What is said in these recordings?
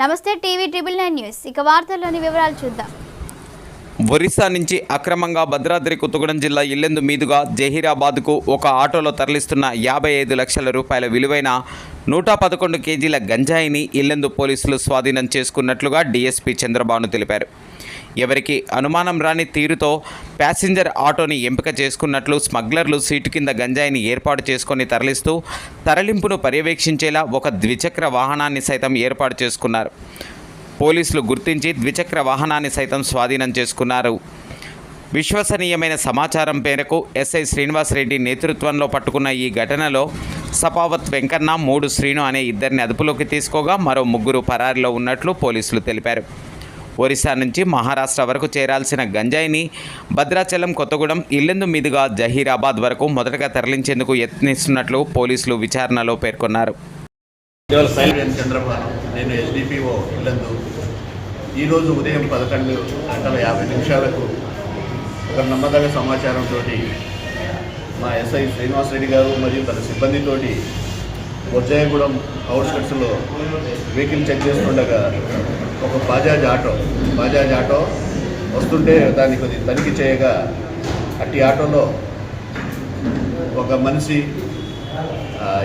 నమస్తే TV triple nine news. ఇక వార్తల్లోని వివరాలు చూద్దాం. ఒరిస్సా నుంచి అక్రమంగా భద్రాద్రి కొత్తగూడెం జిల్లా ఇల్లెందు మీదుగా జహీరాబాద్కు ఒక ఆటోలో తరలిస్తున్న యాభై ఐదు లక్షల రూపాయల విలువైన నూట పదకొండు కేజీల గంజాయిని ఇల్లెందు పోలీసులు స్వాధీనం చేసుకున్నట్లుగా డీఎస్పీ చంద్రబాబు తెలిపారు. ఎవరికి అనుమానం రాని తీరుతో ప్యాసింజర్ ఆటోని ఎంపిక చేసుకున్నట్లు స్మగ్లర్లు సీటు కింద గంజాయిని ఏర్పాటు చేసుకొని తరలిస్తూ తరలింపును పర్యవేక్షించేలా ఒక ద్విచక్ర వాహనాన్ని సైతం ఏర్పాటు చేసుకున్నారు. పోలీసులు గుర్తించి ద్విచక్ర వాహనాన్ని సైతం స్వాధీనం చేసుకున్నారు. విశ్వసనీయమైన సమాచారం మేరకు ఎస్ఐ శ్రీనివాసరెడ్డి నేతృత్వంలో పట్టుకున్న ఈ ఘటనలో సపావత్ వెంకన్న మూడు శ్రీను అనే ఇద్దరిని అదుపులోకి తీసుకోగా మరో ముగ్గురు పరారిలో ఉన్నట్లు పోలీసులు తెలిపారు. ఒరిస్సా నుంచి మహారాష్ట్ర వరకు చేరాల్సిన గంజాయిని భద్రాచలం కొత్తగూడెం ఇల్లెందు మీదుగా జహీరాబాద్ వరకు మొదటగా తరలించేందుకు యత్నిస్తున్నట్లు పోలీసులు విచారణలో పేర్కొన్నారు. ఈరోజు ఉదయం పదకొండు గంటల యాభై నిమిషాలకు ఒక నమ్మదగ సమాచారంతో మా ఎస్ఐ శ్రీనివాసరెడ్డి గారు మరియు తన సిబ్బందితోటి బొజ్జాయగూడెం అవుట్స్కట్స్లో వెహికల్ చెక్ చేస్తుండగా ఒక బజాజ్ ఆటో బజాజ్ ఆటో వస్తుంటే దాన్ని కొద్ది తనిఖీ చేయగా అట్టి ఆటోలో ఒక మనిషి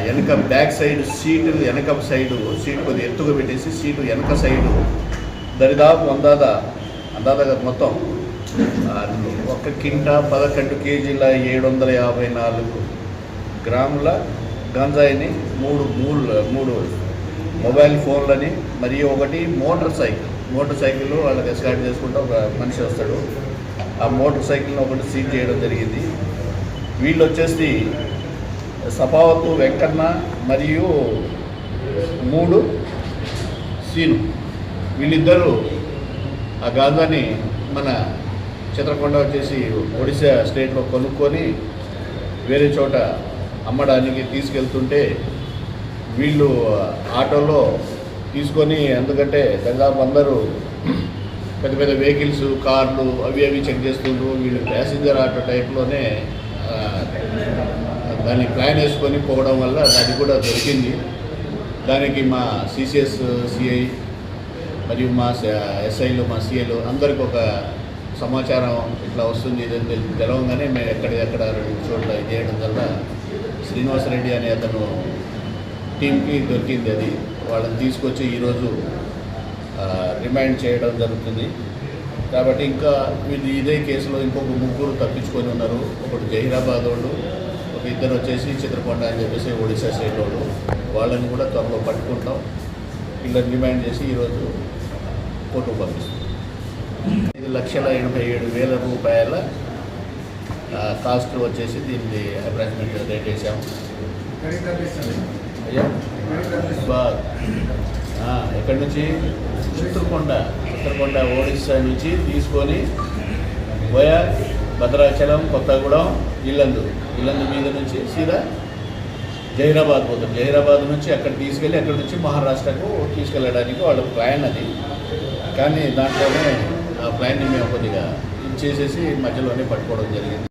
వెనక బ్యాక్ సైడ్ సీటు వెనక సైడు సీటు కొద్దిగా ఎత్తుగా పెట్టేసి సీటు వెనక సైడు దరిదాపు అందాద అందాదగా మొత్తం ఒక కింట పదకొండు కేజీల ఏడు వందల యాభై నాలుగు గ్రాముల గంజాయిని మూడు మూడు మూడు మొబైల్ ఫోన్లని మరియు ఒకటి మోటార్ సైకిల్. మోటార్ సైకిల్ వాళ్ళకి ఎస్కాట్ చేసుకుంటూ ఒక మనిషి వస్తాడు. ఆ మోటార్ సైకిల్ని ఒకటి సీజ్ చేయడం జరిగింది. వీళ్ళు వచ్చేసి సభావతు వెంకన్న మరియు మూడు సీను. వీళ్ళిద్దరూ ఆ గాంధాని మన చిత్రకొండ వచ్చేసి ఒడిశా స్టేట్లో కొనుక్కొని వేరే చోట అమ్మడానికి తీసుకెళ్తుంటే వీళ్ళు ఆటోలో తీసుకొని ఎందుకంటే దాదాపు అందరూ పెద్ద పెద్ద వెహికల్స్ కార్లు అవి అవి చెక్ చేస్తుండ్రు. వీళ్ళు ప్యాసింజర్ ఆటో టైప్లోనే దాన్ని ప్లాన్ వేసుకొని పోవడం వల్ల అది కూడా దొరికింది. దానికి మా సిసిఎస్ సిఐ మరియు మా ఎస్ఐలు మా సిఐలు అందరికి ఒక సమాచారం ఇట్లా వస్తుంది ఇదని తెలి- తెలవగానే మేము ఎక్కడెక్కడ రెండు చోట్ల చేయడం వల్ల శ్రీనివాసరెడ్డి అనే అతను టీంకి దొరికింది అది. వాళ్ళని తీసుకొచ్చి ఈరోజు రిమైండ్ చేయడం జరుగుతుంది. కాబట్టి ఇంకా వీళ్ళు ఇదే కేసులో ఇంకొక ముగ్గురు తప్పించుకొని ఉన్నారు. ఒకటి జహీరాబాద్ వాళ్ళు ఒక ఇద్దరు వచ్చేసి చిత్రకొండ అని చెప్పేసి ఒడిశా స్టేట్ వాళ్ళు వాళ్ళని కూడా త్వరలో పట్టుకుంటాం. వీళ్ళని రిమైండ్ చేసి ఈరోజు కోర్టు పంపిస్తాం. ఐదు లక్షల ఎనభై ఏడు వేల రూపాయల కాస్ట్ వచ్చేసి దీన్ని అప్రాక్సిమేట్ రేట్ వేసాము అయ్యా? బా- ఎక్కడి నుంచి? చిత్రకొండ చిత్రకొండ ఒడిస్సా నుంచి తీసుకొని పోయా భద్రాచలం కొత్తగూడెం ఇల్లందు. ఇల్లందు మీద నుంచి సీదా జహీరాబాద్ పోతాం. జహీరాబాద్ నుంచి అక్కడ తీసుకెళ్ళి అక్కడ నుంచి మహారాష్ట్రకు తీసుకెళ్ళడానికి వాళ్ళ ప్లాన్ అది. కానీ దాంట్లోనే ఆ ప్లాన్ని మేము కొద్దిగా చేసేసి మధ్యలోనే పట్టుకోవడం జరిగింది.